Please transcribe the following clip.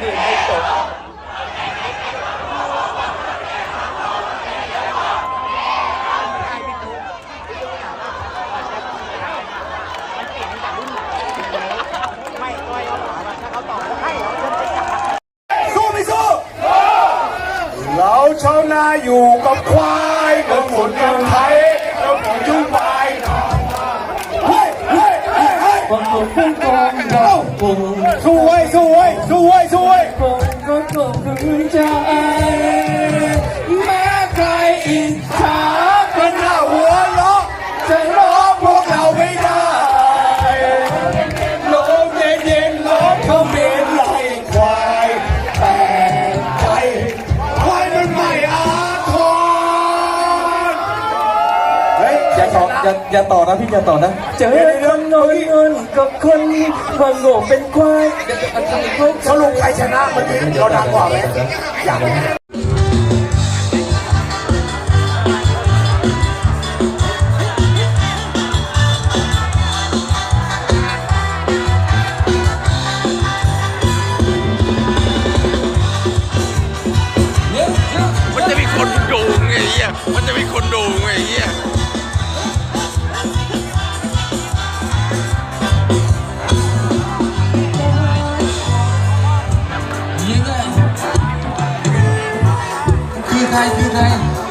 พี่ให้จบเราชาวนาอยู่กับความ ยผมผมเป็นกองเราสู้เว้ยสู้เว้ยสู้เว้ยสู้เว้ยผมก็คงคืนใจแอย่าต่ออย่าอย่าต่อนะพี่อย่าต่อนะเจอคนนอนนอนกับคนว่าโง่เป็นควายสรุปใครชนะเมื่อกี้เราดังกว่าไหมอยากมันจะมีคนดูไงเหี้ยมันจะมีคนดู I do.